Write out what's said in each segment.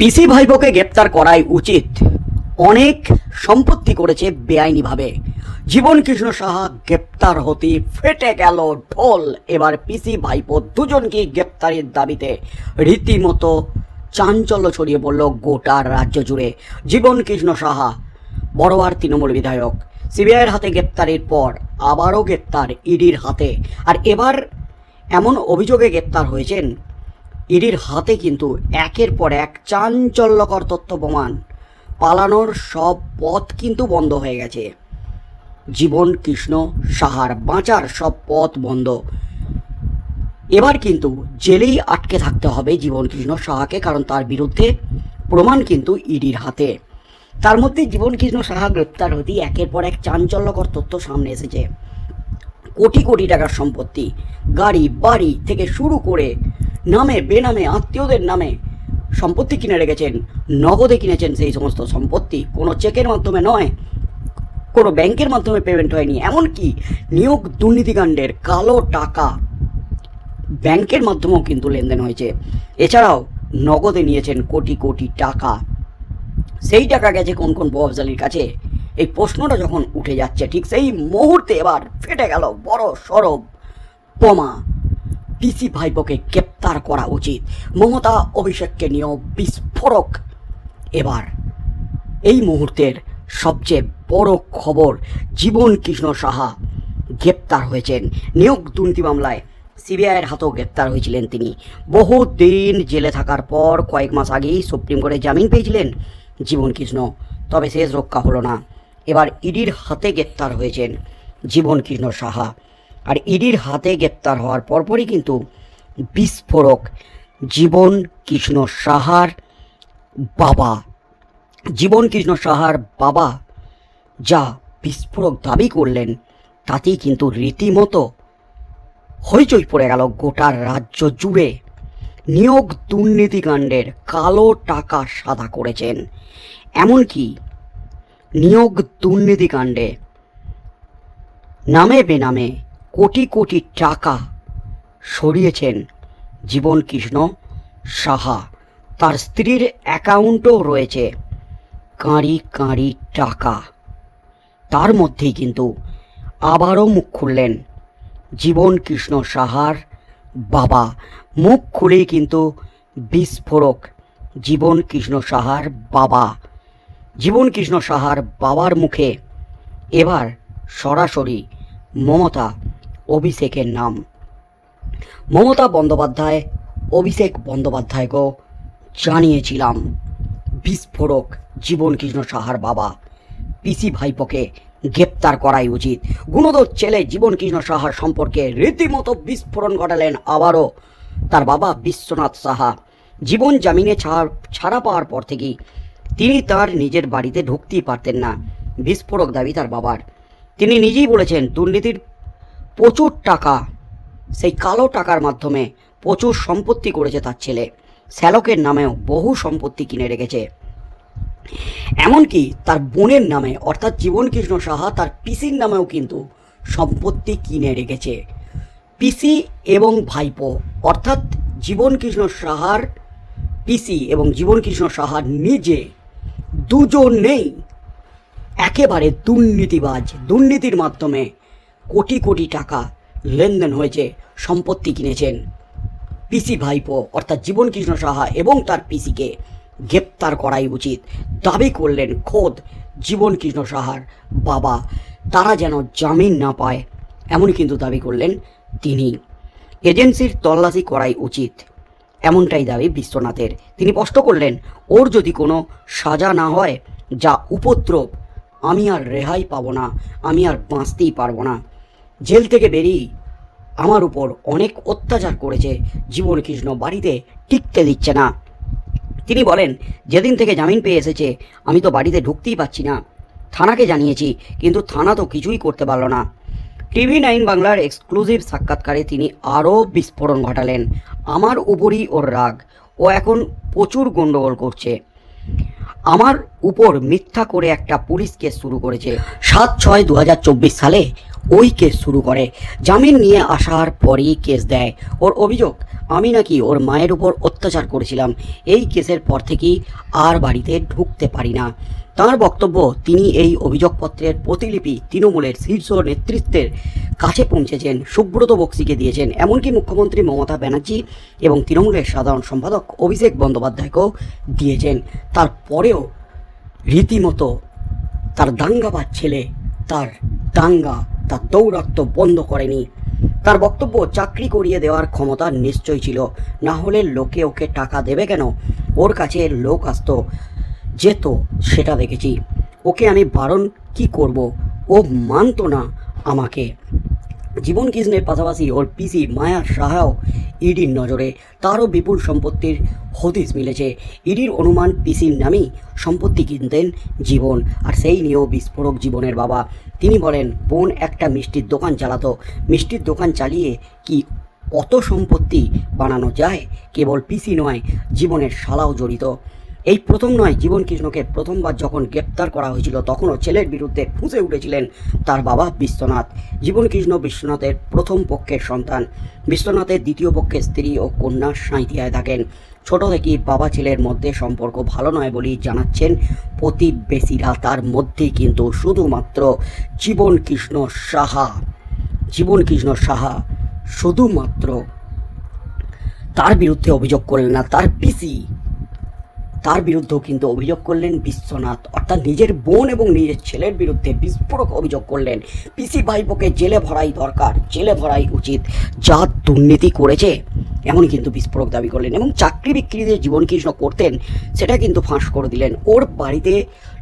পিসি ভাইপোকে গ্রেপ্তার করাই উচিত। অনেক সম্পত্তি করেছে বেআইনিভাবে। জীবন কৃষ্ণ সাহা গ্রেপ্তার হতে ফেটে গেল ঢোল। এবার পিসি ভাইপো দুজনকে গ্রেপ্তারের দাবিতে রীতিমতো চাঞ্চল্য ছড়িয়ে পড়ল গোটা রাজ্য জুড়ে। জীবন কৃষ্ণ সাহা, বড়োয়ার তৃণমূল বিধায়ক, সিবিআইয়ের হাতে গ্রেপ্তারের পর আবারও গ্রেপ্তার ইডির হাতে। আর এবার এমন অভিযোগে গ্রেপ্তার হয়েছেন ইডির হাতে কিন্তু একের পর এক চাঞ্চল্যকর তথ্য প্রমাণ। পালানোর সব পথ কিন্তু বন্ধ হয়ে গেছে। জীবন, কৃষ্ণ, সাহার বাঁচার সব পথ বন্ধ। এবার কিন্তু জেলেই আটকে থাকতে হবে জীবন, কৃষ্ণ, সাহাকে, কারণ তার বিরুদ্ধে প্রমাণ কিন্তু ইডির হাতে। তার মধ্যে জীবন, কৃষ্ণ, সাহা, গ্রেপ্তার হতেই একের পর এক চাঞ্চল্যকর তথ্য সামনে এসেছে। কোটি কোটি টাকার সম্পত্তি, গাড়ি, বাড়ি থেকে শুরু করে নামে, বেনামে, আত্মীয়দের নামে সম্পত্তি কিনে রেখেছেন, নগদে কিনেছেন সেই সমস্ত সম্পত্তি। কোনো চেকের মাধ্যমে নয়, কোনো ব্যাংকের মাধ্যমে পেমেন্ট হয়নি। এমনকি নিয়োগ দুর্নীতিকাণ্ডের কালো টাকা ব্যাংকের মাধ্যমেও কিন্তু লেনদেন হয়েছে। এছাড়াও নগদে নিয়েছেন কোটি কোটি টাকা। সেই টাকা গেছে কোন কোন প্রভাবশালীর কাছে? এই প্রশ্নটা যখন উঠে যাচ্ছে, ঠিক সেই মুহূর্তে এবার ফেটে গেল বড় সরব বোমা। পিসি ভাইপোকে গ্রেপ্তার করা উচিত। মমতা অভিষেককে নিয়েও বিস্ফোরক। এবার এই মুহূর্তের সবচেয়ে বড় খবর, জীবন কৃষ্ণ সাহা গ্রেপ্তার হয়েছেন। নিয়োগ দুর্নীতি মামলায় সিবিআইয়ের হাতেও গ্রেপ্তার হয়েছিলেন তিনি। বহু দিন জেলে থাকার পর কয়েক মাস আগেই সুপ্রিম কোর্টে জামিন পেয়েছিলেন জীবন কৃষ্ণ। তবে শেষ রক্ষা হলো না। এবার ইডির হাতে গ্রেপ্তার হয়েছেন জীবন কৃষ্ণ সাহা। আর ইডির হাতে গ্রেপ্তার হওয়ার পরপরই কিন্তু বিস্ফোরক জীবন কৃষ্ণ সাহার বাবা। জীবন কৃষ্ণ সাহার বাবা যা বিস্ফোরক দাবি করলেন, তাতেই কিন্তু রীতিমতো হইচই পড়ে গেল গোটা রাজ্য জুড়ে। নিয়োগ দুর্নীতিকাণ্ডের কালো টাকা সাদা করেছেন। এমনকি নিয়োগ দুর্নীতিকাণ্ডে নামে বেনামে কোটি কোটি টাকা সরিয়েছেন জীবন কৃষ্ণ সাহা। তার স্ত্রীর অ্যাকাউন্টও রয়েছে। কাঁড়ি কাঁড়ি টাকা। তার মধ্যেই কিন্তু আবারও মুখ খুললেন জীবন কৃষ্ণ সাহার বাবা। মুখ খুলেই কিন্তু বিস্ফোরক জীবন কৃষ্ণ সাহার বাবা। জীবন কৃষ্ণ সাহার বাবার মুখে এবার সরাসরি মমতা অভিষেকের নাম। মমতা বন্দ্যোপাধ্যায়, অভিষেক বন্দ্যোপাধ্যায়কেও জানিয়েছিলাম, বিস্ফোরক জীবন কৃষ্ণ সাহার বাবা, পিসি ভাইপোকে গ্রেপ্তার করাই উচিত। গুণদোষ ছেলে জীবন কৃষ্ণ সাহার সম্পর্কে রীতিমতো বিস্ফোরণ ঘটালেন আবারও তার বাবা বিশ্বনাথ সাহা। জীবন জামিনে ছাড়, ছাড়া পাওয়ার পর থেকেই তিনি তার নিজের বাড়িতে ঢুকতেই পারতেন না, বিস্ফোরক দাবি তার বাবার। তিনি নিজেই বলেছেন, দুর্নীতির প্রচুর টাকা, সেই কালো টাকার মাধ্যমে প্রচুর সম্পত্তি করেছে তার ছেলে। শ্যালকের নামেও বহু সম্পত্তি কিনে রেখেছে। এমনকি তার বোনের নামে, অর্থাৎ জীবন কৃষ্ণ সাহা তার পিসির নামেও কিন্তু সম্পত্তি কিনে রেখেছে। পিসি এবং ভাইপো, অর্থাৎ জীবন কৃষ্ণ সাহার পিসি এবং জীবন কৃষ্ণ সাহার নিজে দুজনেই একেবারে দুর্নীতিবাজ। দুর্নীতির মাধ্যমে কোটি কোটি টাকা লেনদেন হয়েছে, সম্পত্তি কিনেছেন। পিসি ভাইপো, অর্থাৎ জীবন কৃষ্ণ সাহা এবং তার পিসিকে গ্রেপ্তার করাই উচিত। দাবি করলেন খোদ জীবন কৃষ্ণ সাহার বাবা। তারা যেন জামিন না পায়, এমনই কিন্তু দাবি করলেন তিনি। এজেন্সির তল্লাশি করাই উচিত, এমনটাই দাবি বিশ্বনাথের। তিনি স্পষ্ট করলেন, ওর যদি কোনো সাজা না হয়, যা উপদ্রব, আমি আর রেহাই পাবো না, আমি আর বাঁচতেই পারব না। জেল থেকে বেরিয়ে আমার উপর অনেক অত্যাচার করেছে, জীবন কৃষ্ণ বাড়িতে টিকতে দিচ্ছে না। তিনি বলেন, যেদিন থেকে জামিন পেয়ে এসেছে, আমি তো বাড়িতে ঢুকতেই পাচ্ছি না। থানাকে জানিয়েছি, কিন্তু থানা তো কিছুই করতে পারল না। টিভি নাইন বাংলার এক্সক্লুসিভ সাক্ষাৎকারে তিনি আরও বিস্ফোরণ ঘটালেন। আমার উপরই ওর রাগ। ও এখন প্রচুর গণ্ডগোল করছে। আমার উপর মিথ্যা করে একটা পুলিশ কেস শুরু করেছে। সাত ছয় দু সালে ওই কেস শুরু করে। জামিন নিয়ে আসার পরেই কেস দেয়। ওর অভিযোগ, আমি নাকি ওর মায়ের উপর অত্যাচার করেছিলাম। এই কেসের পর থেকেই আর বাড়িতে ঢুকতে পারি না। তার বক্তব্য, তিনি এই অভিযোগপত্রের প্রতিলিপি তৃণমূলের শীর্ষ নেতৃত্বের কাছে পৌঁছেছেন, সুব্রত বক্সিকে দিয়েছেন। এমনকি মুখ্যমন্ত্রী মমতা ব্যানার্জি এবং তৃণমূলের সাধারণ সম্পাদক অভিষেক বন্দ্যোপাধ্যায়কেও দিয়েছেন। তারপরেও রীতিমতো তার দাঙ্গাবাজ ছেলে তার দাঙ্গা তার দৌরাত্ম বন্ধ করেনি। তার বক্তব্য চাকরি করিয়ে দেওয়ার ক্ষমতা নিশ্চয় ছিল। না হলে লোকে ওকে টাকা দেবে কেন? ওর কাছে লোক আসতো। যেত সেটা দেখেছি। ওকে আমি বারণ কি করব? ও মানত না আমাকে। জীবন কৃষ্ণের পাশাপাশি ওর পিসি মায়া সাহাও ইডির নজরে। তারও বিপুল সম্পত্তির হদিস মিলেছে। ইডির অনুমান পিসির নামেই সম্পত্তি কিনতেন জীবন, আর সেই নিয়েও বিস্ফোরক জীবনের বাবা। তিনি বলেন, বোন, একটা মিষ্টির দোকান চালাতো। মিষ্টির দোকান চালিয়ে কি অত সম্পত্তি বানানো যায়? কেবল পিসি নয়, জীবনের শালাও জড়িত। এই প্রথম নয়, জীবন কৃষ্ণকে প্রথমবার যখন গ্রেপ্তার করা হয়েছিল, তখনও ছেলের বিরুদ্ধে ফুঁসে উঠেছিলেন তার বাবা বিশ্বনাথ। জীবন কৃষ্ণ বিশ্বনাথের প্রথম পক্ষের সন্তান। বিশ্বনাথের দ্বিতীয় পক্ষের স্ত্রী ও কন্যা সাঁইতিয়ায় থাকেন। ছোট থেকেই বাবা ছেলের মধ্যে সম্পর্ক ভালো নয় বলেই জানাচ্ছেন প্রতিবেশীরা। তার মধ্যে কিন্তু শুধুমাত্র জীবন কৃষ্ণ সাহা। জীবন কৃষ্ণ সাহা শুধুমাত্র তার বিরুদ্ধে অভিযোগ করলেন না, তার পিসি তার বিরুদ্ধেও কিন্তু অভিযোগ করলেন বিশ্বনাথ। অর্থাৎ নিজের বোন এবং নিজের ছেলের বিরুদ্ধে বিস্ফোরক অভিযোগ করলেন। পিসি ভাইপোকে জেলে ভরাই দরকার, জেলে ভরাই উচিত। যা দুর্নীতি করেছে এমন কিন্তু বিস্ফোরক দাবি করলেন এবং চাকরি বিক্রি যে জীবন কৃষ্ণ করতেন, সেটা কিন্তু ফাঁস করে দিলেন। ওর বাড়িতে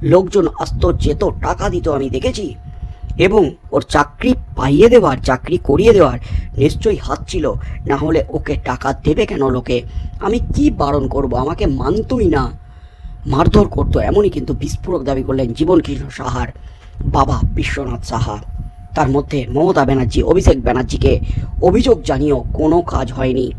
লোকজন আসতো যেত, টাকা দিত আমি দেখেছি। এবং ওর চাকরি পাইয়ে দেওয়ার, চাকরি করিয়ে দেওয়ার নিশ্চয়ই হাত ছিল। না হলে ওকে টাকা দেবে কেন লোকে? আমি কি বারণ করব? আমাকে মানতই না। মারধর করতো এমনই কিন্তু বিস্ফোরক দাবি করলেন জীবন কৃষ্ণ সাহার বাবা বিশ্বনাথ সাহা। তার মধ্যে মমতা ব্যানার্জি, অভিষেক ব্যানার্জিকে অভিযোগ জানিয়েও কোনো কাজ হয়নি।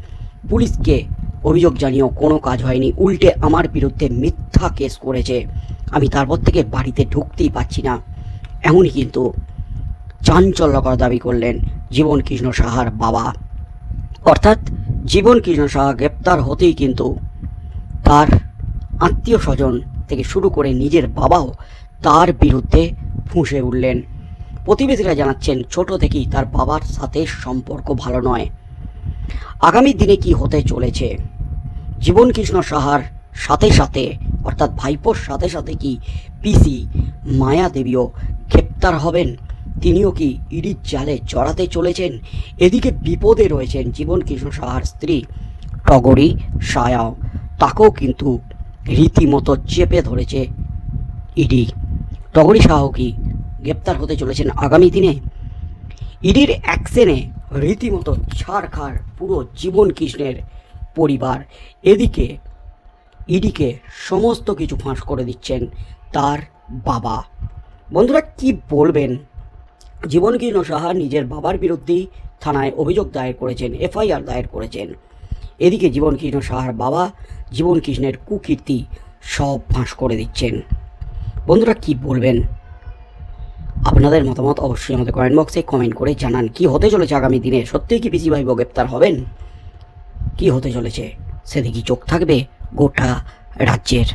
পুলিশকে অভিযোগ জানিয়েও কোনো কাজ হয়নি। উল্টে আমার বিরুদ্ধে মিথ্যা কেস করেছে। আমি তারপর থেকে বাড়িতে ঢুকতেই পাচ্ছি না। এমনই কিন্তু চাঞ্চল্যকর দাবি করলেন জীবন কৃষ্ণ সাহার বাবা। অর্থাৎ জীবন কৃষ্ণ সাহা গ্রেপ্তার হতেই কিন্তু তার আত্মীয় স্বজন থেকে শুরু করে নিজের বাবাও তার বিরুদ্ধে ফুঁসে উঠলেন। প্রতিবেশীরা জানাচ্ছেন, ছোট থেকেই তার বাবার সাথে সম্পর্ক ভালো নয়। আগামী দিনে কি হতে চলেছে? জীবন কৃষ্ণ সাহার সাথে সাথে অর্থাৎ ভাইপোর সাথে সাথে কি পিসি মায়া দেবীও গ্রেপ্তার হবেন? তিনিও কি ইডির জালে জড়াতে চলেছেন? এদিকে বিপদে রয়েছেন জীবন কৃষ্ণ সাহার স্ত্রী টগরী সায়াও তাকেও কিন্তু রীতিমতো চেপে ধরেছে ইডি। টগরী সাহা কি গ্রেপ্তার হতে চলেছেন আগামী দিনে? ইডির অ্যাকশনে রীতিমতো ছাড়খাড় পুরো জীবন কৃষ্ণের পরিবার। এদিকে ইডিকে সমস্ত কিছু ফাঁস করে দিচ্ছেন তার বাবা। বন্ধুরা, কি বলবেন? জীবন কৃষ্ণ সাহা নিজের বাবার বিরুদ্ধেই থানায় অভিযোগ দায়ের করেছেন, এফআইআর দায়ের করেছেন। এদিকে জীবন কৃষ্ণ সাহার বাবা জীবন কৃষ্ণের কুকীর্তি সব ফাঁস করে দিচ্ছেন। বন্ধুরা, কি বলবেন? আপনাদের মতামত অবশ্যই আমাদের কমেন্ট বক্সে কমেন্ট করে জানান, কি হতে চলেছে আগামী দিনে? সত্যিই কি পিসি ভাই গ্রেপ্তার হবেন? কি হতে চলেছে? সেদিকে চোখ থাকবে? গোটা রাজ্যের